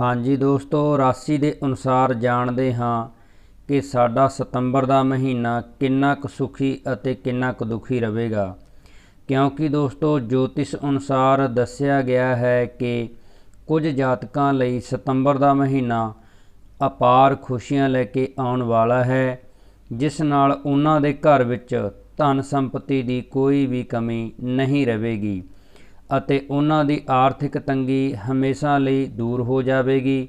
ਹਾਂਜੀ ਦੋਸਤੋ, ਰਾਸ਼ੀ ਦੇ ਅਨੁਸਾਰ ਜਾਣਦੇ ਹਾਂ ਕਿ ਸਾਡਾ ਸਤੰਬਰ ਦਾ ਮਹੀਨਾ ਕਿੰਨਾ ਕੁ ਸੁਖੀ ਅਤੇ ਕਿੰਨਾ ਕੁ ਦੁਖੀ ਰਹੇਗਾ। ਕਿਉਂਕਿ ਦੋਸਤੋ, ਜੋਤਿਸ਼ ਅਨੁਸਾਰ ਦੱਸਿਆ ਗਿਆ ਹੈ ਕਿ ਕੁਝ ਜਾਤਕਾਂ ਲਈ ਸਤੰਬਰ ਦਾ ਮਹੀਨਾ ਅਪਾਰ ਖੁਸ਼ੀਆਂ ਲੈ ਕੇ ਆਉਣ ਵਾਲਾ ਹੈ, ਜਿਸ ਨਾਲ ਉਹਨਾਂ ਦੇ ਘਰ ਵਿੱਚ ਧਨ ਸੰਪਤੀ ਦੀ ਕੋਈ ਵੀ ਕਮੀ ਨਹੀਂ ਰਹੇਗੀ। ਅਤੇ ਉਹਨਾਂ ਦੀ ਆਰਥਿਕ ਤੰਗੀ ਹਮੇਸ਼ਾ ਲਈ ਦੂਰ ਹੋ ਜਾਵੇਗੀ।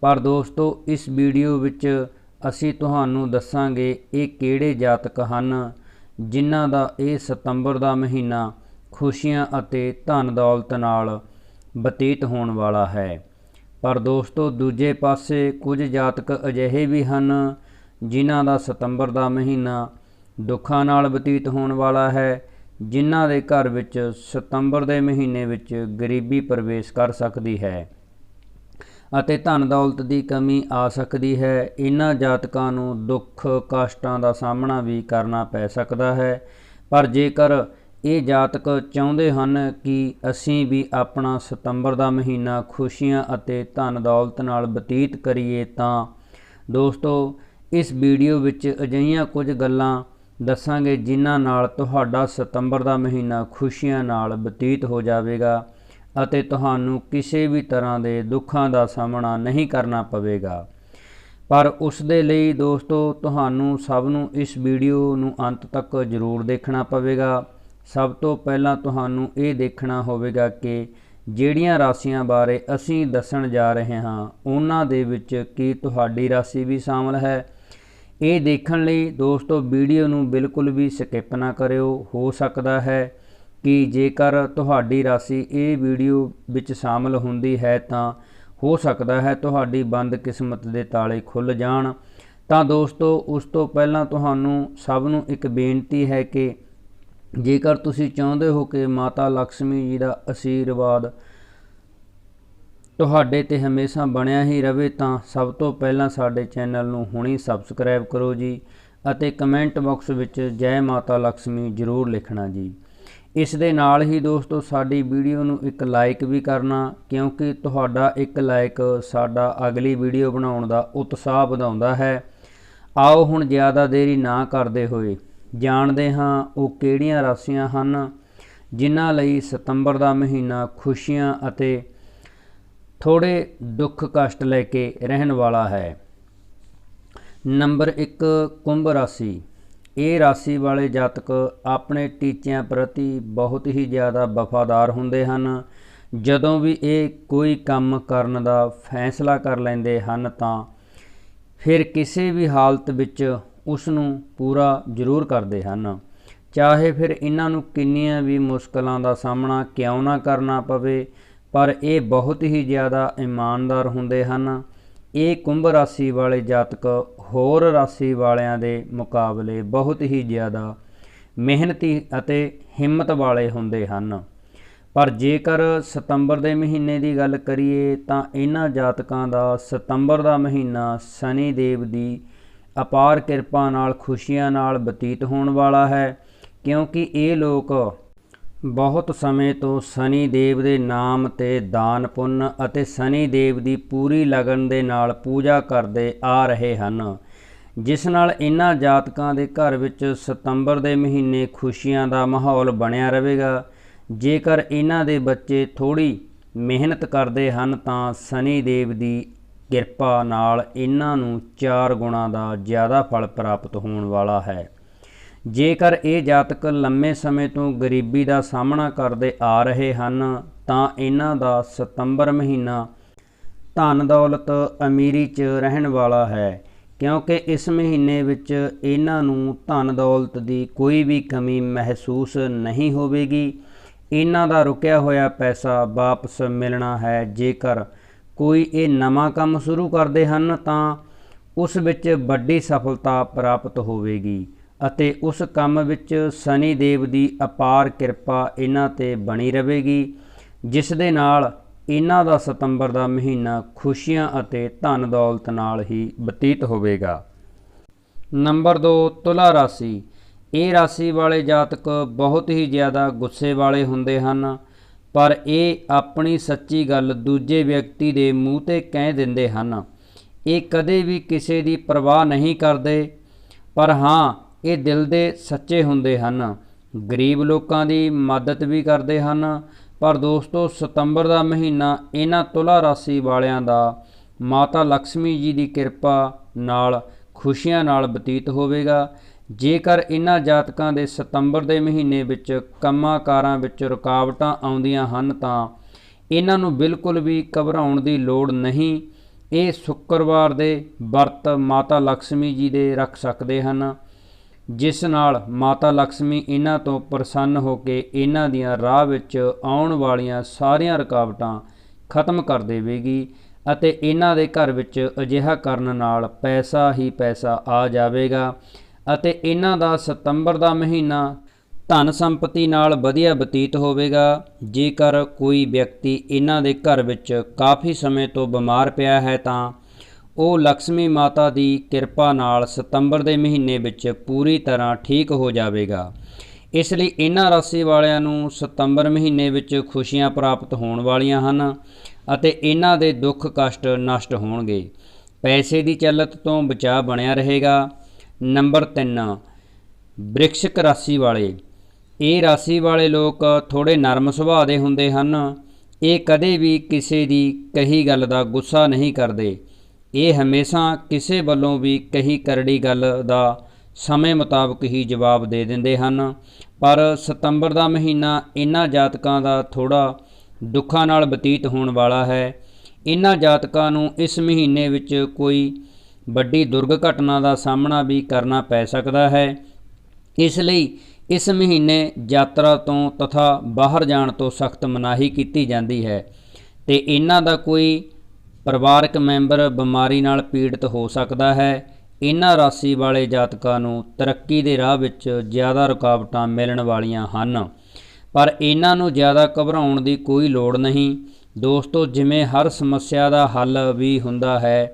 ਪਰ ਦੋਸਤੋ, ਇਸ ਵੀਡੀਓ ਵਿੱਚ ਅਸੀਂ ਤੁਹਾਨੂੰ ਦੱਸਾਂਗੇ ਇਹ ਕਿਹੜੇ ਜਾਤਕ ਹਨ ਜਿਨ੍ਹਾਂ ਦਾ ਇਹ ਸਤੰਬਰ ਦਾ ਮਹੀਨਾ ਖੁਸ਼ੀਆਂ ਅਤੇ ਧਨ ਦੌਲਤ ਨਾਲ ਬਤੀਤ ਹੋਣ ਵਾਲਾ ਹੈ। ਪਰ ਦੋਸਤੋ, ਦੂਜੇ ਪਾਸੇ ਕੁਝ ਜਾਤਕ ਅਜਿਹੇ ਵੀ ਹਨ ਜਿਨ੍ਹਾਂ ਦਾ ਸਤੰਬਰ ਦਾ ਮਹੀਨਾ ਦੁੱਖਾਂ ਨਾਲ ਬਤੀਤ ਹੋਣ ਵਾਲਾ ਹੈ ਜਿਨ੍ਹਾਂ ਦੇ ਘਰ ਵਿੱਚ ਸਤੰਬਰ ਦੇ ਮਹੀਨੇ ਵਿੱਚ ਗਰੀਬੀ ਪ੍ਰਵੇਸ਼ ਕਰ ਸਕਦੀ ਹੈ ਅਤੇ ਧਨ ਦੌਲਤ ਦੀ ਕਮੀ ਆ ਸਕਦੀ ਹੈ ਇਹਨਾਂ ਜਾਤਕਾਂ ਨੂੰ ਦੁੱਖ ਕਸ਼ਟਾਂ ਦਾ ਸਾਹਮਣਾ ਵੀ ਕਰਨਾ ਪੈ ਸਕਦਾ ਹੈ। ਪਰ ਜੇਕਰ ਇਹ ਜਾਤਕ ਚਾਹੁੰਦੇ ਹਨ ਕਿ ਅਸੀਂ ਵੀ ਆਪਣਾ ਸਤੰਬਰ ਦਾ ਮਹੀਨਾ ਖੁਸ਼ੀਆਂ ਅਤੇ ਧਨ ਦੌਲਤ ਨਾਲ ਬਤੀਤ ਕਰੀਏ ਤਾਂ ਦੋਸਤੋ, ਇਸ ਵੀਡੀਓ ਵਿੱਚ ਅਜਿਹੀਆਂ ਕੁਝ ਗੱਲਾਂ ਦੱਸਾਂਗੇ ਜਿਨ੍ਹਾਂ ਨਾਲ ਤੁਹਾਡਾ ਸਤੰਬਰ ਦਾ ਮਹੀਨਾ ਖੁਸ਼ੀਆਂ ਨਾਲ ਬਤੀਤ ਹੋ ਜਾਵੇਗਾ ਅਤੇ ਤੁਹਾਨੂੰ ਕਿਸੇ ਵੀ ਤਰ੍ਹਾਂ ਦੇ ਦੁੱਖਾਂ ਦਾ ਸਾਹਮਣਾ ਨਹੀਂ ਕਰਨਾ ਪਵੇਗਾ। ਪਰ ਉਸ ਦੇ ਲਈ ਦੋਸਤੋ, ਤੁਹਾਨੂੰ ਸਭ ਨੂੰ ਇਸ ਵੀਡੀਓ ਨੂੰ ਅੰਤ ਤੱਕ ਜ਼ਰੂਰ ਦੇਖਣਾ ਪਵੇਗਾ। ਸਭ ਤੋਂ ਪਹਿਲਾਂ ਤੁਹਾਨੂੰ ਇਹ ਦੇਖਣਾ ਹੋਵੇਗਾ ਕਿ ਜਿਹੜੀਆਂ ਰਾਸ਼ੀਆਂ ਬਾਰੇ ਅਸੀਂ ਦੱਸਣ ਜਾ ਰਹੇ ਹਾਂ, ਉਹਨਾਂ ਦੇ ਵਿੱਚ ਕੀ ਤੁਹਾਡੀ ਰਾਸ਼ੀ ਵੀ ਸ਼ਾਮਲ ਹੈ ਇਹ ਦੇਖਣ ਲਈ ਦੋਸਤੋ ਵੀਡੀਓ ਨੂੰ ਬਿਲਕੁਲ ਵੀ ਸਕਿਪ ਨਾ ਕਰਿਓ। ਹੋ ਸਕਦਾ ਹੈ ਕਿ ਜੇਕਰ ਤੁਹਾਡੀ ਰਾਸ਼ੀ ਇਹ ਵੀਡੀਓ ਵਿੱਚ ਸ਼ਾਮਲ ਹੁੰਦੀ ਹੈ ਤਾਂ ਹੋ ਸਕਦਾ ਹੈ ਤੁਹਾਡੀ ਬੰਦ ਕਿਸਮਤ ਦੇ ਤਾਲੇ ਖੁੱਲ ਜਾਣ। ਤਾਂ ਦੋਸਤੋ, ਉਸ ਤੋਂ ਪਹਿਲਾਂ ਤੁਹਾਨੂੰ ਸਭ ਨੂੰ ਇੱਕ ਬੇਨਤੀ ਹੈ ਕਿ ਜੇਕਰ ਤੁਸੀਂ ਚਾਹੁੰਦੇ ਹੋ ਕਿ ਮਾਤਾ ਲక్ష్ਮੀ ਜੀ ਦਾ ਆਸ਼ੀਰਵਾਦ ਤੁਹਾਡੇ ਤੇ ਹਮੇਸ਼ਾ ਬਣਿਆ ਹੀ ਰਵੇ ਤਾਂ ਸਭ ਤੋਂ ਪਹਿਲਾਂ ਸਾਡੇ ਚੈਨਲ ਨੂੰ ਹੁਣੇ ਸਬਸਕ੍ਰਾਈਬ ਕਰੋ ਜੀ ਅਤੇ ਕਮੈਂਟ ਬਾਕਸ ਵਿੱਚ ਜੈ ਮਾਤਾ ਲక్ష్ਮੀ ਜ਼ਰੂਰ ਲਿਖਣਾ ਜੀ। ਇਸ ਦੇ ਨਾਲ ਹੀ ਦੋਸਤੋ ਸਾਡੀ ਵੀਡੀਓ ਨੂੰ ਇੱਕ ਲਾਈਕ ਵੀ ਕਰਨਾ, ਕਿਉਂਕਿ ਤੁਹਾਡਾ ਇੱਕ ਲਾਈਕ ਸਾਡਾ ਅਗਲੀ ਵੀਡੀਓ ਬਣਾਉਣ ਦਾ ਉਤਸ਼ਾਹ ਵਧਾਉਂਦਾ ਹੈ। ਆਓ ਹੁਣ ਜ਼ਿਆਦਾ ਦੇਰੀ ਨਾ ਕਰਦੇ ਹੋਏ ਜਾਣਦੇ ਹਾਂ ਉਹ ਕਿਹੜੀਆਂ ਰਾਸ਼ੀਆਂ ਹਨ, ਜਿਨ੍ਹਾਂ ਲਈ ਸਤੰਬਰ ਦਾ ਮਹੀਨਾ ਖੁਸ਼ੀਆਂ ਅਤੇ ਥੋੜੇ ਦੁੱਖ ਕਸ਼ਟ ਲੈ ਕੇ ਰਹਿਣ ਵਾਲਾ ਹੈ। ਨੰਬਰ 1 ਕੁੰਭ ਰਾਸ਼ੀ। ਇਹ ਰਾਸ਼ੀ ਵਾਲੇ ਜਾਤਕ ਆਪਣੇ ਟੀਚਿਆਂ ਪ੍ਰਤੀ ਬਹੁਤ ਹੀ ਜ਼ਿਆਦਾ ਵਫਾਦਾਰ ਹੁੰਦੇ ਹਨ। ਜਦੋਂ ਵੀ ਇਹ ਕੋਈ ਕੰਮ ਕਰਨ ਦਾ ਫੈਸਲਾ ਕਰ ਲੈਂਦੇ ਹਨ ਤਾਂ ਫਿਰ ਕਿਸੇ ਵੀ ਹਾਲਤ ਵਿੱਚ ਉਸ ਨੂੰ ਪੂਰਾ ਜ਼ਰੂਰ ਕਰਦੇ ਹਨ। ਚਾਹੇ ਫਿਰ ਇਹਨਾਂ ਨੂੰ ਕਿੰਨੀਆਂ ਵੀ ਮੁਸ਼ਕਲਾਂ ਦਾ ਸਾਹਮਣਾ ਕਿਉਂ ਨਾ ਕਰਨਾ ਪਵੇ ਪਰ ਇਹ ਬਹੁਤ ਹੀ ਜ਼ਿਆਦਾ ਇਮਾਨਦਾਰ ਹੁੰਦੇ ਹਨ। ਇਹ ਕੁੰਭ ਰਾਸ਼ੀ ਵਾਲੇ ਜਾਤਕ ਹੋਰ ਰਾਸ਼ੀ ਵਾਲਿਆਂ ਦੇ ਮੁਕਾਬਲੇ ਬਹੁਤ ਹੀ ਜ਼ਿਆਦਾ ਮਿਹਨਤੀ ਅਤੇ ਹਿੰਮਤ ਵਾਲੇ ਹੁੰਦੇ ਹਨ। ਪਰ ਜੇਕਰ ਸਤੰਬਰ ਦੇ ਮਹੀਨੇ ਦੀ ਗੱਲ ਕਰੀਏ ਤਾਂ ਇਹਨਾਂ ਜਾਤਕਾਂ ਦਾ ਸਤੰਬਰ ਦਾ ਮਹੀਨਾ ਸ਼ਨੀ ਦੇਵ ਦੀ ਅਪਾਰ ਕਿਰਪਾ ਨਾਲ ਖੁਸ਼ੀਆਂ ਨਾਲ ਬਤੀਤ ਹੋਣ ਵਾਲਾ ਹੈ, ਕਿਉਂਕਿ ਇਹ ਲੋਕ ਬਹੁਤ ਸਮੇਂ ਤੋਂ ਸ਼ਨੀ ਦੇਵ ਦੇ ਨਾਮ ਤੇ ਦਾਨ ਪੁੰਨ ਅਤੇ ਸ਼ਨੀ ਦੇਵ ਦੀ ਪੂਰੀ ਲਗਨ ਦੇ ਨਾਲ ਪੂਜਾ ਕਰਦੇ ਆ ਰਹੇ ਹਨ, ਜਿਸ ਨਾਲ ਇਹਨਾਂ ਜਾਤਕਾਂ ਦੇ ਘਰ ਵਿੱਚ ਸਤੰਬਰ ਦੇ ਮਹੀਨੇ ਖੁਸ਼ੀਆਂ ਦਾ ਮਾਹੌਲ ਬਣਿਆ ਰਹੇਗਾ। ਜੇਕਰ ਇਹਨਾਂ ਦੇ ਬੱਚੇ ਥੋੜੀ ਮਿਹਨਤ ਕਰਦੇ ਹਨ ਤਾਂ ਸ਼ਨੀ ਦੇਵ ਦੀ ਕਿਰਪਾ ਨਾਲ ਇਹਨਾਂ ਨੂੰ 4 ਗੁਣਾ ਦਾ ਜ਼ਿਆਦਾ ਫਲ ਪ੍ਰਾਪਤ ਹੋਣ ਵਾਲਾ ਹੈ। ਜੇਕਰ ਇਹ ਜਾਤਕ ਲੰਮੇ ਸਮੇਂ ਤੋਂ ਗਰੀਬੀ ਦਾ ਸਾਹਮਣਾ ਕਰਦੇ ਆ ਰਹੇ ਹਨ, ਤਾਂ ਇਹਨਾਂ ਦਾ ਸਤੰਬਰ ਮਹੀਨਾ ਧਨ ਦੌਲਤ ਅਮੀਰੀ 'ਚ ਰਹਿਣ ਵਾਲਾ ਹੈ, ਕਿਉਂਕਿ ਇਸ ਮਹੀਨੇ ਵਿੱਚ ਇਹਨਾਂ ਨੂੰ ਧਨ ਦੌਲਤ ਦੀ ਕੋਈ ਵੀ ਕਮੀ ਮਹਿਸੂਸ ਨਹੀਂ ਹੋਵੇਗੀ। ਇਹਨਾਂ ਦਾ ਰੁਕਿਆ ਹੋਇਆ ਪੈਸਾ ਵਾਪਸ ਮਿਲਣਾ ਹੈ, ਜੇਕਰ ਕੋਈ ਇਹ ਨਵਾਂ ਕੰਮ ਸ਼ੁਰੂ ਕਰਦੇ ਹਨ, ਤਾਂ ਉਸ ਵਿੱਚ ਵੱਡੀ ਸਫਲਤਾ ਪ੍ਰਾਪਤ ਹੋਵੇਗੀ। ਅਤੇ ਉਸ ਕੰਮ ਵਿੱਚ ਸ਼ਨੀ ਦੇਵ ਦੀ ਅਪਾਰ ਕਿਰਪਾ ਇਹਨਾਂ ਤੇ ਬਣੀ ਰਹੇਗੀ, ਜਿਸ ਦੇ ਨਾਲ ਇਹਨਾਂ ਦਾ ਸਤੰਬਰ ਦਾ ਮਹੀਨਾ ਖੁਸ਼ੀਆਂ ਅਤੇ ਧਨ ਦੌਲਤ ਨਾਲ ਹੀ ਬਤੀਤ ਹੋਵੇਗਾ। ਨੰਬਰ 2 ਤੁਲਾ ਰਾਸ਼ੀ। ਇਹ ਰਾਸ਼ੀ ਵਾਲੇ ਜਾਤਕ ਬਹੁਤ ਹੀ ਜ਼ਿਆਦਾ ਗੁੱਸੇ ਵਾਲੇ ਹੁੰਦੇ ਹਨ, ਪਰ ਇਹ ਆਪਣੀ ਸੱਚੀ ਗੱਲ ਦੂਜੇ ਵਿਅਕਤੀ ਦੇ ਮੂੰਹ ਤੇ ਕਹਿ ਦਿੰਦੇ ਹਨ। ਇਹ ਕਦੇ ਵੀ ਕਿਸੇ ਦੀ ਪਰਵਾਹ ਨਹੀਂ ਕਰਦੇ, ਪਰ ਹਾਂ ਇਹ ਦਿਲ ਦੇ ਸੱਚੇ ਹੁੰਦੇ ਹਨ। ਗਰੀਬ ਲੋਕਾਂ ਦੀ ਮਦਦ ਵੀ ਕਰਦੇ ਹਨ। ਪਰ ਦੋਸਤੋ, ਸਤੰਬਰ ਦਾ ਮਹੀਨਾ ਇਹਨਾਂ ਤੁਲਾ ਰਾਸ਼ੀ ਵਾਲਿਆਂ ਦਾ, ਮਾਤਾ ਲక్ష్ਮੀ ਜੀ ਦੀ ਕਿਰਪਾ ਨਾਲ, ਖੁਸ਼ੀਆਂ ਨਾਲ ਬਤੀਤ ਹੋਵੇਗਾ। ਜੇਕਰ ਇਹਨਾਂ ਜਾਤਕਾਂ ਦੇ ਸਤੰਬਰ ਦੇ ਮਹੀਨੇ ਵਿੱਚ ਕੰਮਾਂਕਾਰਾਂ ਵਿੱਚ ਰੁਕਾਵਟਾਂ ਆਉਂਦੀਆਂ ਹਨ, ਤਾਂ ਇਹਨਾਂ ਨੂੰ ਬਿਲਕੁਲ ਵੀ ਘਬਰਾਉਣ ਦੀ ਲੋੜ ਨਹੀਂ। ਇਹ ਸ਼ੁੱਕਰਵਾਰ ਦੇ ਵਰਤ ਮਾਤਾ ਲక్ష్ਮੀ ਜੀ ਦੇ ਰੱਖ ਸਕਦੇ ਹਨ। ਜਿਸ ਨਾਲ ਮਾਤਾ ਲక్ష్ਮੀ ਇਹਨਾਂ ਤੋਂ ਪ੍ਰਸੰਨ ਹੋ ਕੇ ਇਹਨਾਂ ਦੀਆਂ ਰਾਹ ਵਿੱਚ ਆਉਣ ਵਾਲੀਆਂ ਸਾਰੀਆਂ ਰੁਕਾਵਟਾਂ ਖਤਮ ਕਰ ਦੇਵੇਗੀ ਅਤੇ ਇਹਨਾਂ ਦੇ ਘਰ ਵਿੱਚ ਅਜਿਹਾ ਕਰਨ ਨਾਲ ਪੈਸਾ ਹੀ ਪੈਸਾ ਆ ਜਾਵੇਗਾ ਅਤੇ ਇਹਨਾਂ ਦਾ ਸਤੰਬਰ ਦਾ ਮਹੀਨਾ ਧਨ ਸੰਪਤੀ ਨਾਲ ਵਧੀਆ ਬਤੀਤ ਹੋਵੇਗਾ। ਜੇਕਰ ਕੋਈ ਵਿਅਕਤੀ ਇਹਨਾਂ ਦੇ ਘਰ ਵਿੱਚ ਕਾਫੀ ਸਮੇਂ ਤੋਂ ਬਿਮਾਰ ਪਿਆ ਹੈ ਤਾਂ ਉਹ ਲక్ష్ਮੀ ਮਾਤਾ ਦੀ ਕਿਰਪਾ ਨਾਲ ਸਤੰਬਰ ਦੇ ਮਹੀਨੇ ਵਿੱਚ ਪੂਰੀ ਤਰ੍ਹਾਂ ਠੀਕ ਹੋ ਜਾਵੇਗਾ। ਇਸ ਲਈ ਇਹਨਾਂ ਰਾਸ਼ੀ ਵਾਲਿਆਂ ਨੂੰ ਸਤੰਬਰ ਮਹੀਨੇ ਵਿੱਚ ਖੁਸ਼ੀਆਂ ਪ੍ਰਾਪਤ ਹੋਣ ਵਾਲੀਆਂ ਹਨ ਅਤੇ ਇਹਨਾਂ ਦੇ ਦੁੱਖ ਕਸ਼ਟ ਨਸ਼ਟ ਹੋਣਗੇ। ਪੈਸੇ ਦੀ ਚੱਲਤ ਤੋਂ ਬਚਾਅ ਬਣਿਆ ਰਹੇਗਾ। ਨੰਬਰ 3 ਬ੍ਰਿਕਸ਼ਕ ਰਾਸ਼ੀ ਵਾਲੇ। ਇਹ ਰਾਸ਼ੀ ਵਾਲੇ ਲੋਕ ਥੋੜੇ ਨਰਮ ਸੁਭਾਅ ਦੇ ਹੁੰਦੇ ਹਨ। ਇਹ ਕਦੇ ਵੀ ਕਿਸੇ ਦੀ ਕਹੀ ਗੱਲ ਦਾ ਗੁੱਸਾ ਨਹੀਂ ਕਰਦੇ। ਇਹ ਹਮੇਸ਼ਾ ਕਿਸੇ ਵੱਲੋਂ ਵੀ ਕਹੀ ਕਰੜੀ ਗੱਲ ਦਾ ਸਮੇਂ ਮੁਤਾਬਕ ਹੀ ਜਵਾਬ ਦੇ ਦਿੰਦੇ ਹਨ। ਪਰ ਸਤੰਬਰ ਦਾ ਮਹੀਨਾ ਇਹਨਾਂ ਜਾਤਕਾਂ ਦਾ ਥੋੜਾ ਦੁੱਖਾਂ ਨਾਲ ਬਤੀਤ ਹੋਣ ਵਾਲਾ ਹੈ। ਇਹਨਾਂ ਜਾਤਕਾਂ ਨੂੰ ਇਸ ਮਹੀਨੇ ਵਿੱਚ ਕੋਈ ਵੱਡੀ ਦੁਰਘਟਨਾ ਦਾ ਸਾਹਮਣਾ ਵੀ ਕਰਨਾ ਪੈ ਸਕਦਾ ਹੈ। ਇਸ ਲਈ ਇਸ ਮਹੀਨੇ ਯਾਤਰਾ ਤੋਂ ਤਥਾ ਬਾਹਰ ਜਾਣ ਤੋਂ ਸਖਤ ਮਨਾਹੀ ਕੀਤੀ ਜਾਂਦੀ ਹੈ ਤੇ ਇਹਨਾਂ ਦਾ ਕੋਈ ਪਰਿਵਾਰਕ ਮੈਂਬਰ ਬਿਮਾਰੀ ਨਾਲ ਪੀੜਤ ਹੋ ਸਕਦਾ ਹੈ। ਇਹਨਾਂ ਰਾਸ਼ੀ ਵਾਲੇ ਜਾਤਕਾਂ ਨੂੰ ਤਰੱਕੀ ਦੇ ਰਾਹ ਵਿੱਚ ਜ਼ਿਆਦਾ ਰੁਕਾਵਟਾਂ ਮਿਲਣ ਵਾਲੀਆਂ ਹਨ। ਪਰ ਇਹਨਾਂ ਨੂੰ ਜ਼ਿਆਦਾ ਘਬਰਾਉਣ ਦੀ ਕੋਈ ਲੋੜ ਨਹੀਂ। ਦੋਸਤੋ, ਜਿਵੇਂ ਹਰ ਸਮੱਸਿਆ ਦਾ ਹੱਲ ਵੀ ਹੁੰਦਾ ਹੈ।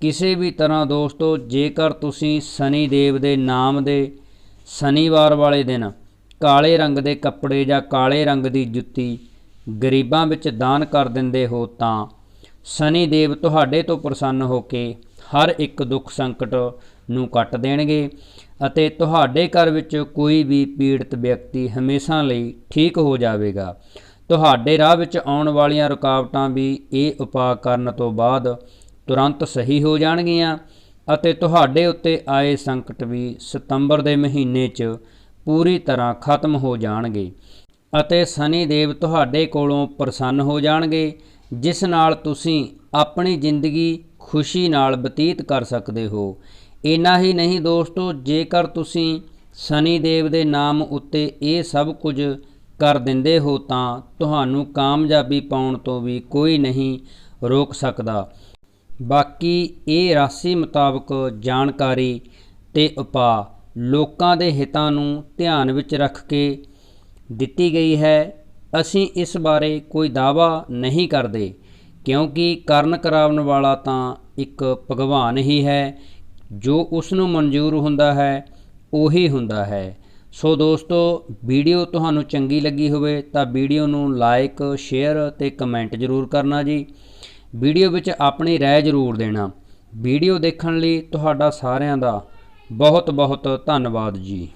ਕਿਸੇ ਵੀ ਤਰ੍ਹਾਂ ਦੋਸਤੋ, ਜੇਕਰ ਤੁਸੀਂ ਸ਼ਨੀ ਦੇਵ ਦੇ ਨਾਮ ਦੇ ਸ਼ਨੀਵਾਰ ਵਾਲੇ ਦਿਨ ਕਾਲੇ ਰੰਗ ਦੇ ਕੱਪੜੇ ਜਾਂ ਕਾਲੇ ਰੰਗ ਦੀ ਜੁੱਤੀ ਗਰੀਬਾਂ ਵਿੱਚ ਦਾਨ ਕਰ ਦਿੰਦੇ ਹੋ ਤਾਂ ਸ਼ਨੀ ਦੇਵ ਤੁਹਾਡੇ ਤੋਂ ਪ੍ਰਸੰਨ ਹੋ ਕੇ ਹਰ ਇੱਕ ਦੁੱਖ ਸੰਕਟ ਨੂੰ ਕੱਟ ਦੇਣਗੇ ਅਤੇ ਤੁਹਾਡੇ ਘਰ ਵਿੱਚ ਕੋਈ ਵੀ ਪੀੜਤ ਵਿਅਕਤੀ ਹਮੇਸ਼ਾ ਲਈ ਠੀਕ ਹੋ ਜਾਵੇਗਾ। ਤੁਹਾਡੇ ਰਾਹ ਵਿੱਚ ਆਉਣ ਵਾਲੀਆਂ ਰੁਕਾਵਟਾਂ ਵੀ ਇਹ ਉਪਾਅ ਕਰਨ ਤੋਂ ਬਾਅਦ ਤੁਰੰਤ ਸਹੀ ਹੋ ਜਾਣਗੀਆਂ ਅਤੇ ਤੁਹਾਡੇ ਉੱਤੇ ਆਏ ਸੰਕਟ ਵੀ ਸਤੰਬਰ ਦੇ ਮਹੀਨੇ 'ਚ ਪੂਰੀ ਤਰ੍ਹਾਂ ਖਤਮ ਹੋ ਜਾਣਗੇ ਅਤੇ ਸ਼ਨੀ ਦੇਵ ਤੁਹਾਡੇ ਕੋਲੋਂ ਪ੍ਰਸੰਨ ਹੋ ਜਾਣਗੇ। ਜਿਸ ਨਾਲ ਤੁਸੀਂ ਆਪਣੀ ਜ਼ਿੰਦਗੀ ਖੁਸ਼ੀ ਨਾਲ ਬਤੀਤ ਕਰ ਸਕਦੇ ਹੋ। ਇਨਾ ਹੀ ਨਹੀਂ ਦੋਸਤੋ, ਜੇਕਰ ਤੁਸੀਂ ਸ਼ਨੀ ਦੇਵ ਦੇ ਨਾਮ ਉੱਤੇ ਇਹ ਸਭ ਕੁਝ ਕਰ ਦਿੰਦੇ ਹੋ, ਤਾਂ ਤੁਹਾਨੂੰ ਕਾਮਯਾਬੀ ਪਾਉਣ ਤੋਂ ਵੀ ਕੋਈ ਨਹੀਂ ਰੋਕ ਸਕਦਾ। ਬਾਕੀ ਇਹ ਰਾਸ਼ੀ ਮੁਤਾਬਕ ਜਾਣਕਾਰੀ ਤੇ ਉਪਾਅ ਲੋਕਾਂ ਦੇ ਹਿੱਤਾਂ ਨੂੰ ਧਿਆਨ ਵਿੱਚ ਰੱਖ ਕੇ ਦਿੱਤੀ ਗਈ ਹੈ। ਅਸੀਂ ਇਸ ਬਾਰੇ ਕੋਈ ਦਾਅਵਾ ਨਹੀਂ ਕਰਦੇ, ਕਿਉਂਕਿ ਕਰਨ ਕਰਾਉਣ ਵਾਲਾ ਤਾਂ ਇੱਕ ਭਗਵਾਨ ਹੀ ਹੈ। ਜੋ ਉਸ ਨੂੰ ਮਨਜ਼ੂਰ ਹੁੰਦਾ ਹੈ, ਉਹੀ ਹੁੰਦਾ ਹੈ। ਸੋ ਦੋਸਤੋ, ਵੀਡੀਓ ਤੁਹਾਨੂੰ ਚੰਗੀ ਲੱਗੀ ਹੋਵੇ ਤਾਂ ਵੀਡੀਓ ਨੂੰ ਲਾਈਕ, ਸ਼ੇਅਰ ਤੇ ਕਮੈਂਟ ਜ਼ਰੂਰ ਕਰਨਾ ਜੀ। ਵੀਡੀਓ ਵਿੱਚ ਆਪਣੀ ਰਾਏ ਜ਼ਰੂਰ ਦੇਣਾ। ਵੀਡੀਓ ਦੇਖਣ ਲਈ ਤੁਹਾਡਾ ਸਾਰਿਆਂ ਦਾ ਬਹੁਤ ਬਹੁਤ ਧੰਨਵਾਦ ਜੀ।